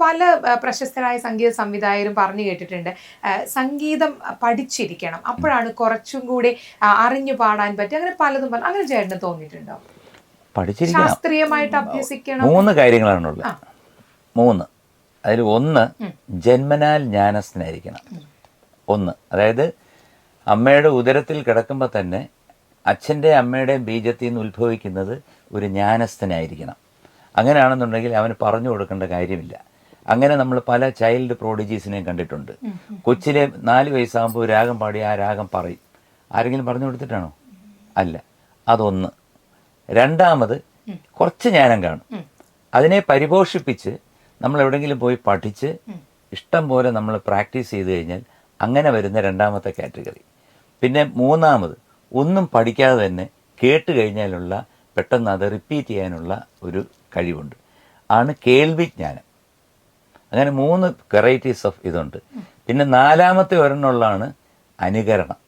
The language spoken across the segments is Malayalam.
പല പ്രശസ്തരായ സംഗീത സംവിധായകരും പറഞ്ഞു കേട്ടിട്ടുണ്ട്. സംഗീതം പഠിച്ചിരിക്കണം. അപ്പോഴാണ് കുറച്ചും കൂടി അറിഞ്ഞു പാടാൻ പറ്റും അങ്ങനെ പലതും പറഞ്ഞു അങ്ങനെ ചേട്ടന് തോന്നിയിട്ടുണ്ടോ? ശാസ്ത്രീയമായിട്ട് അഭ്യസിക്കണം. മൂന്ന് കാര്യങ്ങളാണുള്ളത് മൂന്ന്. അതിൽ ഒന്ന് ജന്മനാൽ ജ്ഞാനസ്ഥനായിരിക്കണം ഒന്ന്. അതായത് അമ്മയുടെ ഉദരത്തിൽ കിടക്കുമ്പോൾ തന്നെ അച്ഛന്റെ അമ്മയുടെയും ബീജത്തിൽ നിന്ന് ഉത്ഭവിക്കുന്നത് ഒരു ജ്ഞാനസ്ഥനായിരിക്കണം. അങ്ങനെയാണെന്നുണ്ടെങ്കിൽ അവന് പറഞ്ഞു കൊടുക്കേണ്ട കാര്യമില്ല. അങ്ങനെ നമ്മൾ പല ചൈൽഡ് പ്രോഡിജീസിനെയും കണ്ടിട്ടുണ്ട്. കൊച്ചിലെ നാല് വയസ്സാകുമ്പോൾ രാഗം പാടി ആ രാഗം പറയും. ആരെങ്കിലും പറഞ്ഞു കൊടുത്തിട്ടാണോ? അല്ല. അതൊന്ന്. രണ്ടാമത് കുറച്ച് ജ്ഞാനം കാണും. അതിനെ പരിപോഷിപ്പിച്ച് നമ്മൾ എവിടെയെങ്കിലും പോയി പഠിച്ച് ഇഷ്ടം പോലെ നമ്മൾ പ്രാക്ടീസ് ചെയ്ത് കഴിഞ്ഞാൽ അങ്ങനെ വരുന്ന രണ്ടാമത്തെ കാറ്റഗറി. പിന്നെ മൂന്നാമത് ഒന്നും പഠിക്കാതെ തന്നെ കേട്ട് കഴിഞ്ഞാലുള്ള പെട്ടെന്ന് അത് റിപ്പീറ്റ് ചെയ്യാനുള്ള ഒരു കഴിവുണ്ട്. ആണ് കേൾവി ജ്ഞാനം അങ്ങനെ മൂന്ന് വെറൈറ്റീസ് ഓഫ് ഇതുണ്ട്. പിന്നെ നാലാമത്തെ ഒരെണ്ണമുള്ളതാണ് അനുകരണം.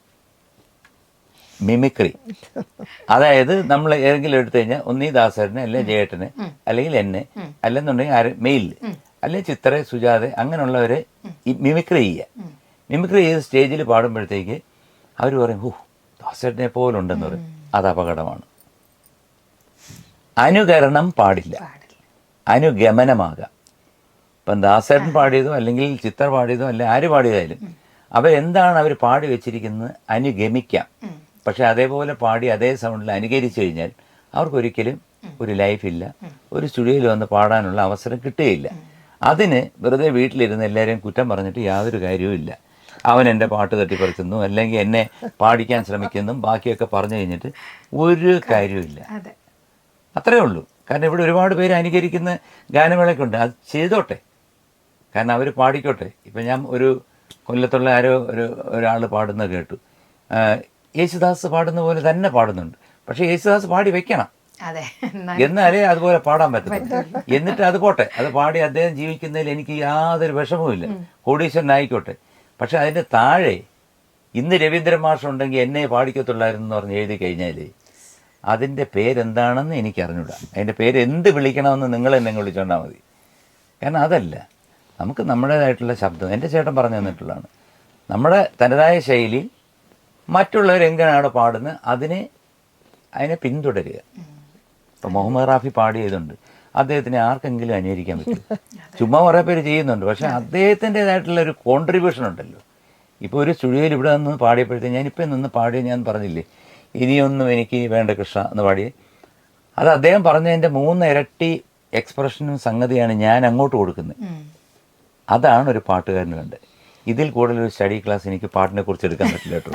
മിമിക്രി അതായത് നമ്മൾ ഏതെങ്കിലും എടുത്തു കഴിഞ്ഞാൽ ഒന്നീ ദാസരനെ അല്ലെങ്കിൽ ജയേട്ടനെ അല്ലെങ്കിൽ എന്നെ അല്ലെന്നുണ്ടെങ്കിൽ ആരെ മെയിൽ അല്ലെങ്കിൽ ചിത്ര സുജാത അങ്ങനെയുള്ളവരെ മിമിക്രി ചെയ്യുക. മിമിക്രി ചെയ്ത് സ്റ്റേജിൽ പാടുമ്പോഴത്തേക്ക് അവർ പറയും ഓ ദാസേട്ടനെ പോലെ ഉണ്ടെന്ന് പറയും അത് അപകടമാണ്. അനുകരണം പാടില്ല. അനുഗമനമാകാം. ഇപ്പം ദാസേട്ടൻ പാടിയതോ അല്ലെങ്കിൽ ചിത്ര പാടിയതോ അല്ലെ ആര് പാടിയതായാലും. അവരെന്താണ് അവർ പാടി വെച്ചിരിക്കുന്നത്? അനുഗമിക്കാം. പക്ഷെ അതേപോലെ പാടി അതേ സൗണ്ടിൽ അനുകരിച്ചു കഴിഞ്ഞാൽ അവർക്കൊരിക്കലും ഒരു ലൈഫില്ല ഒരു സ്റ്റുഡിയോയിൽ വന്ന് പാടാനുള്ള അവസരം കിട്ടുകയില്ല. അതിന് വെറുതെ വീട്ടിലിരുന്ന് എല്ലാവരെയും കുറ്റം പറഞ്ഞിട്ട് യാതൊരു കാര്യവും ഇല്ല. അവൻ എന്റെ പാട്ട് തട്ടിപ്പറിക്കുന്നു അല്ലെങ്കിൽ എന്നെ പാടിക്കാൻ ശ്രമിക്കുന്നു ബാക്കിയൊക്കെ പറഞ്ഞു കഴിഞ്ഞിട്ട് ഒരു കാര്യവുമില്ല അതെ. അത്രേ ഉള്ളൂ. കാരണം ഇവിടെ ഒരുപാട് പേര് അനുകരിക്കുന്ന ഗാനമേളയൊക്കെ ഉണ്ട്. അത് ചെയ്തോട്ടെ. കാരണം അവർ പാടിക്കോട്ടെ. ഇപ്പം ഞാൻ ഒരു കൊല്ലത്തുള്ള ആരോ ഒരു ഒരാൾ പാടുന്ന കേട്ടു. യേശുദാസ് പാടുന്ന പോലെ തന്നെ പാടുന്നുണ്ട്. പക്ഷേ യേശുദാസ് പാടി വെക്കണം. എന്നാലേ. അതുപോലെ പാടാൻ പറ്റും എന്നിട്ട് അത് പോട്ടെ. അത് പാടി അദ്ദേഹം ജീവിക്കുന്നതിൽ എനിക്ക് യാതൊരു വിഷമവുമില്ല കോടീശ്വരനായിക്കോട്ടെ. പക്ഷെ അതിന്റെ താഴെ ഇന്ന് രവീന്ദ്രൻ മാഷുണ്ടെങ്കിൽ എന്നെ പാടിക്കത്തുള്ളായിരുന്നു എന്ന് പറഞ്ഞ് എഴുതി കഴിഞ്ഞാൽ അതിന്റെ പേരെന്താണെന്ന് എനിക്ക് അറിഞ്ഞൂടാ അതിന്റെ പേര് എന്ത് വിളിക്കണമെന്ന് നിങ്ങൾ എന്നെ വിളിച്ചോണ്ടാൽ മതി. കാരണം അതല്ല നമുക്ക് നമ്മുടേതായിട്ടുള്ള ശബ്ദം. എന്റെ ചേട്ടൻ പറഞ്ഞു തന്നിട്ടുള്ളതാണ്. നമ്മുടെ തനതായ ശൈലി മറ്റുള്ളവർ എങ്ങനെയാണ് പാടുന്നത് അതിനെ അതിനെ പിന്തുടരുക. ഇപ്പം മുഹമ്മദ് റാഫി പാടിയതുണ്ട്. അദ്ദേഹത്തിന് ആർക്കെങ്കിലും അനുകരിക്കാൻ പറ്റും ചുമ്മാ കുറേ പേര് ചെയ്യുന്നുണ്ട്. പക്ഷേ അദ്ദേഹത്തിന്റെതായിട്ടുള്ള ഒരു കോൺട്രിബ്യൂഷൻ ഉണ്ടല്ലോ. ഇപ്പോൾ ഒരു സ്റ്റുഡിയോയിൽ ഇവിടെ നിന്ന് പാടിയപ്പോഴത്തേക്ക് ഞാനിപ്പോൾ നിന്ന് പാടിയ ഞാൻ പറഞ്ഞില്ലേ? ഇനിയൊന്നും എനിക്ക് വേണ്ട കൃഷ്ണ എന്ന് പാടി അത് അദ്ദേഹം പറഞ്ഞതിന്റെ മൂന്ന് ഇരട്ടി എക്സ്പ്രഷനും സംഗതിയാണ് ഞാൻ അങ്ങോട്ട് കൊടുക്കുന്നത്. അതാണ് ഒരു പാട്ടുകാരന് വേണ്ടത് ഇതിൽ കൂടുതൽ ഒരു സ്റ്റഡി ക്ലാസ് എനിക്ക് പാട്ടിനെ കുറിച്ച് എടുക്കാൻ പറ്റില്ല കേട്ടോ.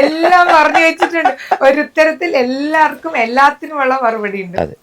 എല്ലാം പറഞ്ഞു വെച്ചിട്ടുണ്ട്. ഒരു ഉത്തരത്തിൽ എല്ലാവർക്കും എല്ലാത്തിനുമുള്ള മറുപടി ഉണ്ട്. അതെ.